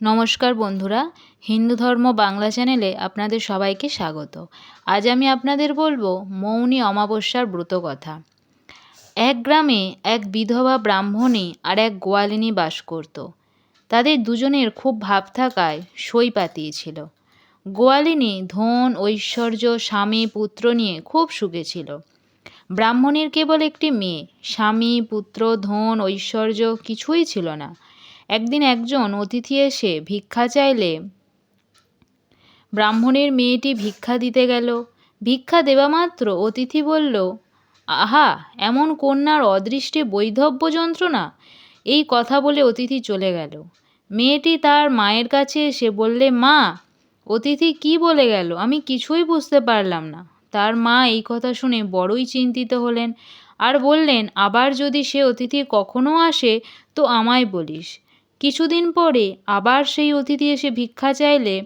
নমস্কার বন্ধুরা, হিন্দু ধর্ম বাংলা চ্যানেলে আপনাদের সবাইকে স্বাগত। আজ আমি আপনাদের বলব মৌনী অমাবস্যার ব্রত কথা। এক গ্রামে এক বিধবা ব্রাহ্মণী আর এক গোয়ালিনী বাস করত। তাদের দুজনের খুব ভাব থাকায় সই পাতিয়েছিল গোয়ালিনী ধন, ঐশ্বর্য, স্বামী, পুত্র নিয়ে খুব সুখে ছিল। ব্রাহ্মণীর কেবল একটি মেয়ে, স্বামী, পুত্র, ধন, ঐশ্বর্য কিছুই ছিল না। একদিন একজন অতিথি এসে ভিক্ষা চাইলে, ব্রাহ্মণের মেয়েটি ভিক্ষা দিতে গেল। ভিক্ষা দেওয়া মাত্র অতিথি বলল, আহা, এমন কন্যার অদৃষ্টে বৈধব্য যন্ত্রণা? এই কথা বলে অতিথি চলে গেল। মেয়েটি তার মায়ের কাছে এসে বললে, মা, অতিথি কি বলে গেল? আমি কিছুই বুঝতে পারলাম না। তার মা এই কথা শুনে বড়ই চিন্তিত হলেন। আর বললেন, আবার যদি সে অতিথি কখনো আসে, তো আমায় বলিস। কিছুদিন পরে আবার সেই অতিথি এসে ভিক্ষা চাইলে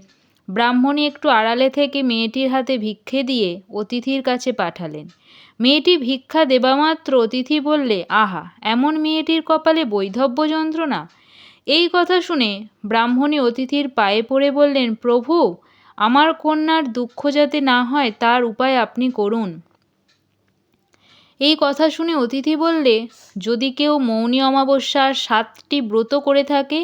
ব্রাহ্মণী একটু আড়ালে থেকে মেয়েটির হাতে ভিক্ষে দিয়ে অতিথির কাছে পাঠালেন। মেয়েটি ভিক্ষা দেবামাত্র অতিথি বললে, আহা, এমন মেয়েটির কপালে বৈধব্য যন্ত্রণা? এই কথা শুনে ব্রাহ্মণী অতিথির পায়ে পড়ে বললেন, প্রভু, আমার কন্যার দুঃখ যাতে না হয়, তার উপায় আপনি করুন। এই কথা শুনে অতিথি বললে, যদি কেউ মৌনী অমাবস্যার সাতটি ব্রত করে থাকে,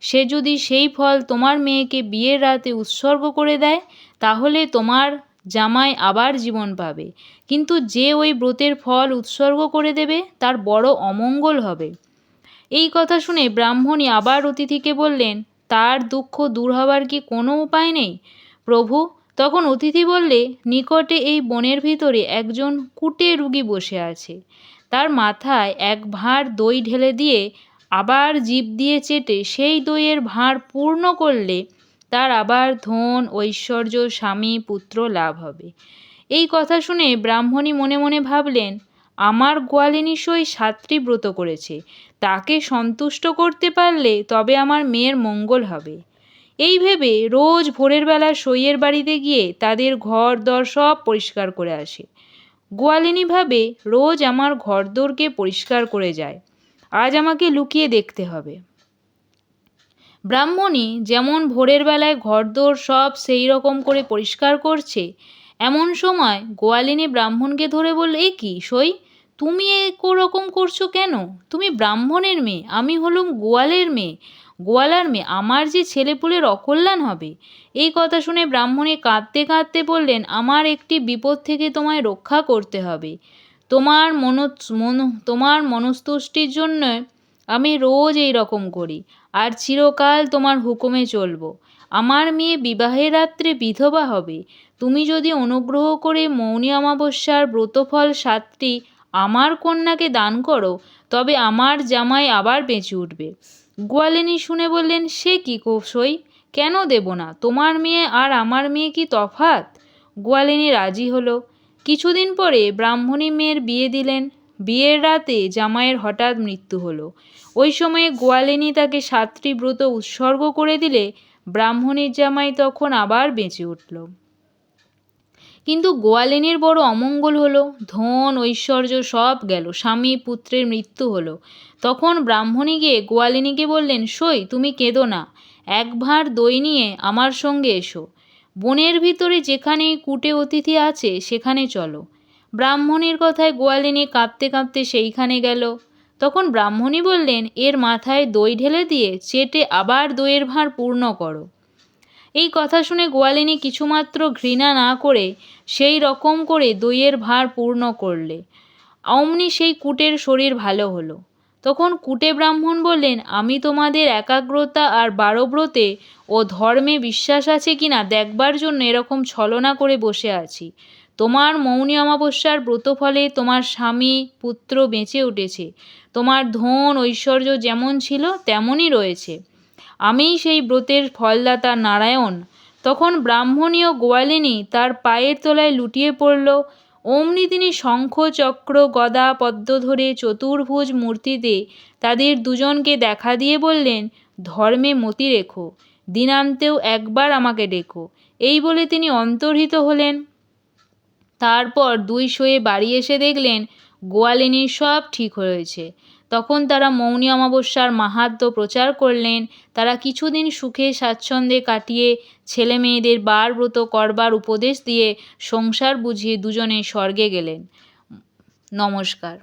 সে যদি সেই ফল তোমার মেয়েকে বিয়ের রাতে উৎসর্গ করে দেয়, তাহলে তোমার জামাই আবার জীবন পাবে। কিন্তু যে ওই ব্রতের ফল উৎসর্গ করে দেবে, তার বড় অমঙ্গল হবে। এই কথা শুনে ব্রাহ্মণী আবার অতিথিকে বললেন, তার দুঃখ দূর হবার কি কোনো উপায় নেই? প্রভু তখন অতিথি বললে, নিকটে এই বনের ভিতরে একজন কুটে রুগী বসে আছে। তার মাথায় এক ভাঁড় দই ঢেলে দিয়ে আবার জীব দিয়ে চেটে সেই দইয়ের ভাঁড় পূর্ণ করলে তার আবার ধন, ঐশ্বর্য, স্বামী, পুত্র লাভ হবে। এই কথা শুনে ব্রাহ্মণী মনে মনে ভাবলেন, আমার গোয়ালিনী সাতটি ব্রত করেছে। তাকে সন্তুষ্ট করতে পারলে তবে আমার মেয়ের মঙ্গল হবে। এই ভেবে রোজ ভোরের বেলা সইয়ের বাড়িতে গিয়ে তাদের ঘর দর সব পরিষ্কার করে আসে। গোয়ালিনী ভাবে রোজ আমার ঘরদোরকে পরিষ্কার করে যায়। আজ আমাকে লুকিয়ে দেখতে হবে। ব্রাহ্মণী যেমন ভোরের বেলায় ঘরদোর সব সেই রকম করে পরিষ্কার করছে, এমন সময় গোয়ালিনী ব্রাহ্মণকে ধরে বলল, এ কি সই? তুমি রকম করছ কেন? তুমি ব্রাহ্মণের মেয়ে, আমি হলুম গোয়ালের মেয়ে। গোয়ালার মেয়ে, আমার যে ছেলেপুলের অকল্যাণ হবে? এই কথা শুনে ব্রাহ্মণী কাঁদতে কাঁদতে বললেন, আমার একটি বিপদ থেকে তোমায় রক্ষা করতে হবে। তোমার মন মন, তোমার মনস্তুষ্টির জন্য আমি রোজ এই রকম করি, আর চিরকাল তোমার হুকুমে চলবো। আমার মেয়ে বিবাহের রাত্রে বিধবা হবে। তুমি যদি অনুগ্রহ করে মৌনী অমাবস্যার ব্রতফল সাতটি আমার কন্যাকে দান করো, তবে আমার জামাই আবার বেঁচে উঠবে। গোয়ালিনী শুনে বললেন, সে কি কৌশই? কেন দেব না? তোমার মেয়ে আর আমার মেয়ে কি তফাত? গোয়ালিনী রাজি হলো। কিছুদিন পরে ব্রাহ্মণী মেয়ের বিয়ে দিলেন। বিয়ের রাতে জামাইয়ের হঠাৎ মৃত্যু হলো। ওই সময়ে গোয়ালিনী তাকে সাতটি ব্রত উৎসর্গ করে দিলে ব্রাহ্মণীর জামাই তখন আবার বেঁচে উঠল। কিন্তু গোয়ালিনীর বড় অমঙ্গল হলো, ধন, ঐশ্বর্য সব গেল, স্বামী পুত্রের মৃত্যু হলো। তখন ব্রাহ্মণী গিয়ে গোয়ালিনীকে বললেন, সই, তুমি কেঁদো না এক ভাঁড় দই নিয়ে আমার সঙ্গে এসো। বনের ভিতরে যেখানে কুটে অতিথি আছে, সেখানে চলো ব্রাহ্মণীর কথায় গোয়ালিনী কাঁপতে কাঁপতে সেইখানে গেল। তখন ব্রাহ্মণী বললেন, এর মাথায় দই ঢেলে দিয়ে চেটে আবার দইয়ের ভাঁড় পূর্ণ করো। এই কথা শুনে গোয়ালিনী কিছুমাত্র ঘৃণা না করে সেই রকম করে দইয়ের ভার পূর্ণ করলে। অমনি সেই কুটের শরীর ভালো হলো। তখন কুটে ব্রাহ্মণ বললেন, আমি তোমাদের একাগ্রতা আর বারব্রতে ও ধর্মে বিশ্বাস আছে কি না দেখবার জন্য এরকম ছলনা করে বসে আছি। তোমার মৌনী অমাবস্যার ব্রতফলে তোমার স্বামী পুত্র বেঁচে উঠেছে। তোমার ধন ঐশ্বর্য যেমন ছিল তেমনই রয়েছে। আমিই সেই ব্রতের ফলদাতা নারায়ণ। তখন ব্রাহ্মণীয় গোয়ালিনী তার পায়ের তলায় লুটিয়ে পড়ল। অমনি তিনি শঙ্খ, চক্র, গদা, পদ্ম ধরে চতুর্ভুজ মূর্তিতে তাদের দুজনকে দেখা দিয়ে বললেন, ধর্মে মতি রেখো, দিনান্তেও একবার আমাকে ডেকো। এই বলে তিনি অন্তর্হিত হলেন। তারপর দুই শোয়ে বাড়ি এসে দেখলেন, গোয়ালিনীর সব ঠিক হয়েছে। তখন তারা মৌনী অমাবস্যার মাহাত্ম্য প্রচার করলেন। তারা কিছুদিন সুখে স্বাচ্ছন্দ্যে কাটিয়ে ছেলে মেয়েদের বার ব্রত করবার উপদেশ দিয়ে সংসার বুঝিয়ে দুজনে স্বর্গে গেলেন। নমস্কার।